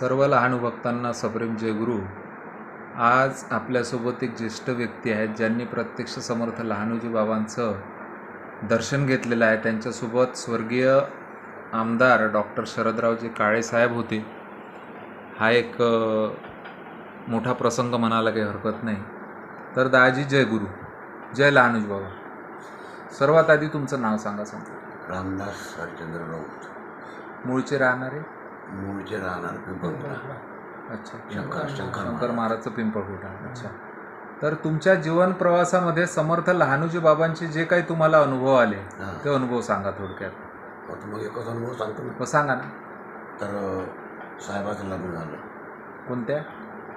सर्व लहान भक्तांना सप्रेम जयगुरु आज आपल्यासोबत एक ज्येष्ठ व्यक्ती आहेत ज्यांनी प्रत्यक्ष समर्थ लहानोजी बाबांचं दर्शन घेतलेलं आहे. त्यांच्यासोबत स्वर्गीय आमदार डॉक्टर शरदरावजी काळेसाहेब होते. हा एक मोठा प्रसंग म्हणायला काही हरकत नाही. तर दाजी जय गुरु. जय लहानोजी बाबा. सर्वात आधी तुमचं नाव सांगा सांगा. रामदास हरचंद्र राऊत. मूळचे राहणारे? मूळचे राहणार पिंपळपुरा अच्छा. शंकर शंकर शंकर महाराजचं पिंपळकुटा अच्छा. तर तुमच्या जीवन प्रवासामध्ये समर्थ लहानोजी बाबांचे जे काही तुम्हाला अनुभव आले हां. ते अनुभव सांगा थोडक्यात. आता मग एकच अनुभव सांगतो ना. हो सांगा ना. तर अं, साहेबाचं लग्न झालं. कोणत्या?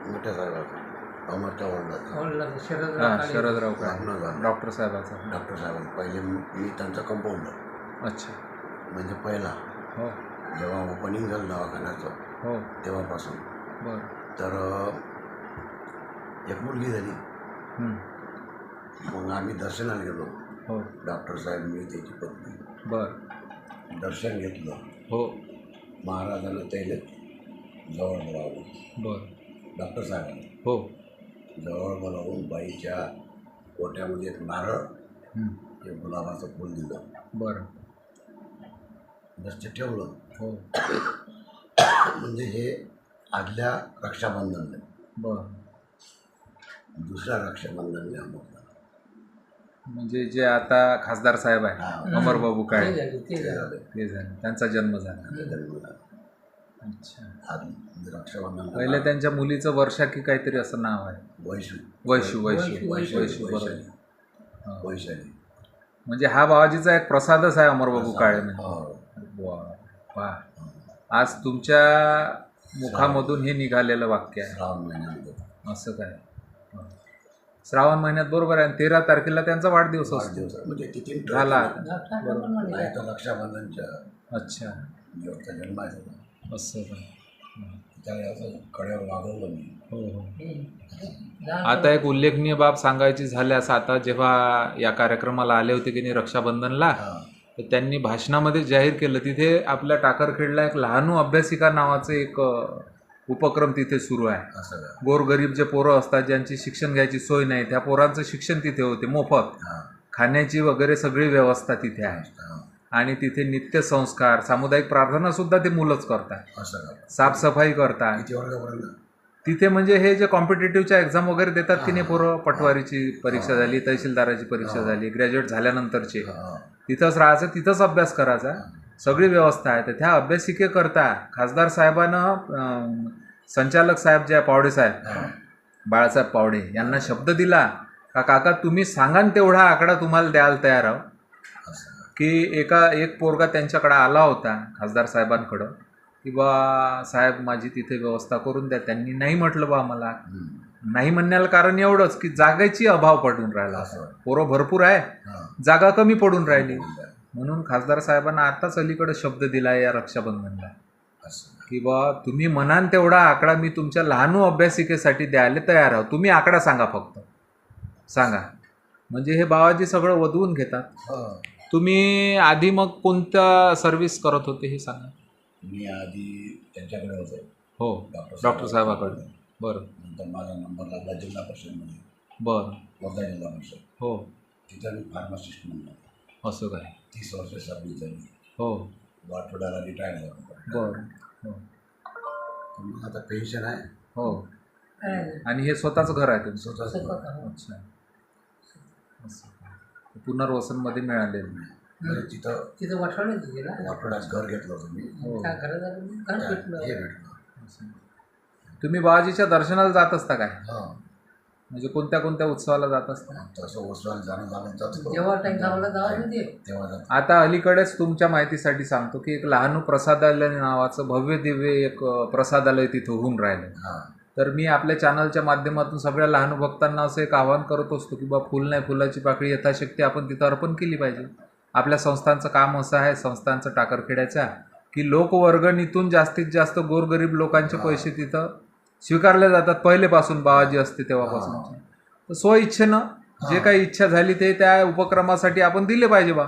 मोठ्या साहेबाचं. अमरच्या वडिलाचं. हां शरदराव काय लग्न झालं. डॉक्टर साहेबाचं. डॉक्टर साहेबांचं. पहिले मी त्यांचा कंपाऊंडर. अच्छा. म्हणजे पहिला. हो. जेव्हा ओपनिंग झालं दवाखान्याचं हो. तेव्हापासून. बरं. तर एक मुलगी झाली. हं. मग आम्ही दर्शनाला गेलो. हो. डॉक्टर साहेब मी त्याची पत्नी. बरं. दर्शन घेतलं. हो. महाराजांना त्याला जवळ बोलावलं. बरं. डॉक्टर साहेबांनी. हो. जवळ बोलावून बाईच्या पोट्यामध्ये एक नारळ हं. हे गुलाबाचं फूल दिलं. बरं. जस्ट ठेवलं. हो. म्हणजे हे आदल्या रक्षाबंधनला. बरं. रक्षाबंधनला अमोल झालं. म्हणजे जे आता खासदार साहेब आहे हा. अमरबाबू काय ते झालं. ते झाले. त्यांचा जन्म झाला. ते जन्म झाला. अच्छा. आधी रक्षाबंधन पहिले त्यांच्या मुलीचं वर्षा की काहीतरी असं नाव आहे? वैशू. वैशू वैशू. वैशू, वैशू. वैशू, बरोबर. वैशाली. हा. वैशाली. म्हणजे हा बाबाजीचा एक प्रसादच आहे अमरबाबू काळे म्हणजे. हो. वा वा आज तुमच्या मुखामधून हे निघालेलं वाक्य आहे. श्रावण महिन्यामध्ये असं काय? हा. श्रावण महिन्यात बरोबर आहे. तेरा तारखेला त्यांचा वाढदिवस असतो. म्हणजे तिथे झाला. नाही तर रक्षाबंधनच्या अच्छा. दिवसचा जन्म आहे. असं काय? हा. त्याला असं कड्यावर वागवलं मी. हो हो. आता एक उल्लेखनीय बाब सांगायची झाल्यास आता जेव्हा या कार्यक्रमाला आले होते की नाही रक्षाबंधनला त्यांनी भाषणामध्ये जाहीर केलं. तिथे आपल्या टाकरखेडला एक लहानू अभ्यासिका नावाचं एक उपक्रम तिथे सुरू आहे. गोरगरीब जे पोरं असतात ज्यांची शिक्षण घ्यायची सोय नाही त्या पोरांचं शिक्षण तिथे होते मोफत. खाण्याची वगैरे सगळी व्यवस्था तिथे आहे. आणि तिथे नित्यसंस्कार सामुदायिक प्रार्थना सुद्धा ते मुलंच करतात. साफसफाई करतात. तिथे म्हणजे हे जे कॉम्पिटेटिव्हच्या एक्झाम वगैरे देतात की नाही पोरं? पटवारीची परीक्षा झाली तहसीलदाराची परीक्षा झाली ग्रॅज्युएट झाल्यानंतरची. तिथंच राहायचं तिथंच अभ्यास करायचा. सगळी व्यवस्था आहे. तर त्या अभ्यासिकेकरता खासदार साहेबानं संचालक साहेब जे आहे पावडे साहेब बाळासाहेब पावडे यांना शब्द दिला का काका तुम्ही सांगा न तेवढा आकडा तुम्हाला द्यायला तयार आहो. की एका एक पोरगा त्यांच्याकडे आला होता खासदार साहेबांकडं. की बा साहेब माझी तिथे व्यवस्था करून द्या. त्यांनी नाही म्हटलं बा मला हम्म. नाही म्हणण्याला कारण एवढंच की जागेची अभाव पडून राहिला. असं पोरं भरपूर आहे. जागा कमी पडून राहिली. म्हणून खासदार साहेबांना आताच अलीकडे शब्द दिला या रक्षाबंधनला. की बा तुम्ही म्हणान तेवढा आकडा मी तुमच्या लहानू अभ्यासिकेसाठी द्यायला तयार आहोत तुम्ही आकडा सांगा फक्त. सांगा. म्हणजे हे बाबाजी सगळं वधवून घेतात. हां. तुम्ही आधी मग कोणत्या सर्व्हिस करत होते हे सांगा. मी आधी त्यांच्याकडे होतो. हो. डॉक्टर डॉक्टर साहेबाकडे. बरं. नंतर माझा नंबर लागला जिल्हा परिषदमध्ये. बरं. वर्धा जिल्हा परिषद. हो. तिथं मी फार्मासिस्ट म्हणून असं काय? तीस वर्ष सर्व्हिस झाली. हो. आठवड्याला रिटायर झालो. बरं. हो. मग आता पेन्शन आहे. हो. आणि हे स्वतःच घर आहे तुमचं? स्वतःच अच्छा. असं. पुनर्वसनमध्ये मिळालेलं. म्हणजे तिथं तिथं आठवड्यात घर घेतलं होतं मी. हो. त्या घरात आलं, घर त्या- भेटलं हे भेटलं. असं. तुम्ही बाबाजीच्या दर्शनाला जात असता काय? हां. म्हणजे कोणत्या कोणत्या उत्सवाला जात असता? तसं ओसवायला जाणं झालं जातो. जेव्हा टाइम झाला जावं ते तेव्हा जातो. आता अलीकडेच तुमच्या माहितीसाठी सांगतो की एक लहानू प्रसादालय नावाचं भव्य दिव्य एक अ, प्रसादालय तिथं होऊन राहिलं. हां. तर मी आपल्या चॅनलच्या माध्यमातून सगळ्या लहान भक्तांना असं एक आवाहन करत असतो की बा फुल नाही फुलाची पाकळी यथाशक्ती आपण तिथं अर्पण केली पाहिजे. आपल्या संस्थांचं काम असं आहे संस्थांचं टाकरखेड्याच्या की लोकवर्गणीतून जास्तीत जास्त गोरगरीब लोकांचे पैसे तिथं स्वीकारले जातात पहिलेपासून बाबाजी असते तेव्हापासून. तर स्वइच्छेनं जे काही इच्छा झाली ते त्या उपक्रमासाठी आपण दिले पाहिजे बा.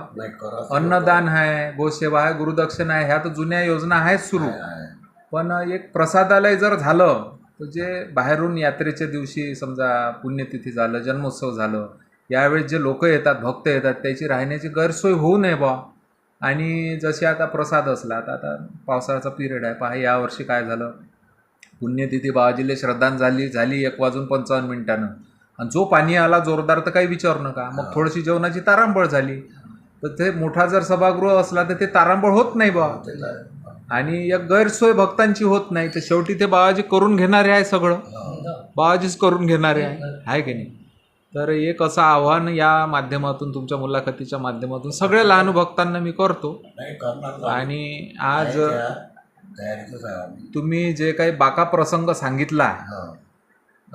अन्नदान आहे गोसेवा आहे गुरुदक्षिणा आहे ह्या तर जुन्या योजना आहेत सुरू. पण एक प्रसादालय जर झालं तर जे बाहेरून यात्रेच्या दिवशी समजा पुण्यतिथी झालं जन्मोत्सव झालं यावेळेस जे लोक येतात भक्त येतात त्याची राहण्याची गैरसोय होऊ नये बा. आणि जसे आता प्रसाद असला तर आता पावसाळ्याचा पिरियड आहे. पहा यावर्षी काय झालं? पुण्यतिथी बाबाजीला श्रद्धांजली झाली एक वाजून पंचावन्न मिनिटानं. आणि जो पाणी आला जोरदार तर काही विचारू नका. मग थोडीशी जेवणाची तारांबळ झाली. तर ते मोठा जर सभागृह असला तर ते तारांबळ होत नाही बा. आणि एक गैरसोय भक्तांची होत नाही. तर शेवटी ते बाबाजी करून घेणारे आहे सगळं. बाबाजीच करून घेणारे आहे. आहे की नाही? तर एक असं आव्हान या माध्यमातून तुमच्या मुलाखतीच्या माध्यमातून सगळ्या लहान भक्तांना मी करतो. आणि आज तुम्ही जे काही बाका प्रसंग सांगितला हा.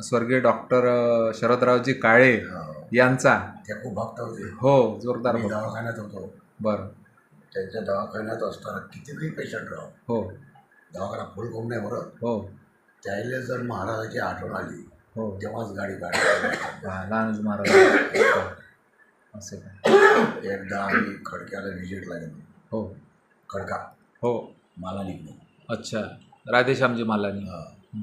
स्वर्गीय डॉक्टर शरदरावजी काळे हा. यांचा. खूप भक्त होते. हो जोरदार. दवाखान्यात होतो. बरं. त्यांच्या दवाखान्यात असताना कितीही पेशंट राहो हो. दवाखाना फुल करून नाही भरत हो. त्याला जर महाराजाची आठवण आली हो. तेव्हाच गाडी हा, लहानजी महाराज हो. असे काय एकदा आम्ही खडक्याला व्हिजिटला गेलो. हो. खडका. हो. मला निघलो अच्छा. राधेश्यामजी मालानी. हा. हं.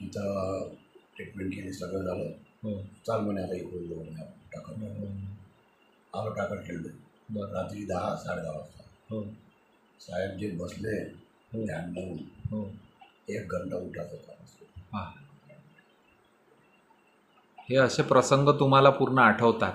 तिथं ट्रीटमेंट केली सगळं झालं. हो. चाल म्हणे आता इकडून जाऊ म्हणे. टाकत आलो टाकत खेळलो बरं. रात्री दहा साडे दहा वाजता. हो. साहेब जे बसले हो. ध्यान लावून हो. एक घंटा उठायचं काम हा. हे असे प्रसंग तुम्हाला पूर्ण आठवतात.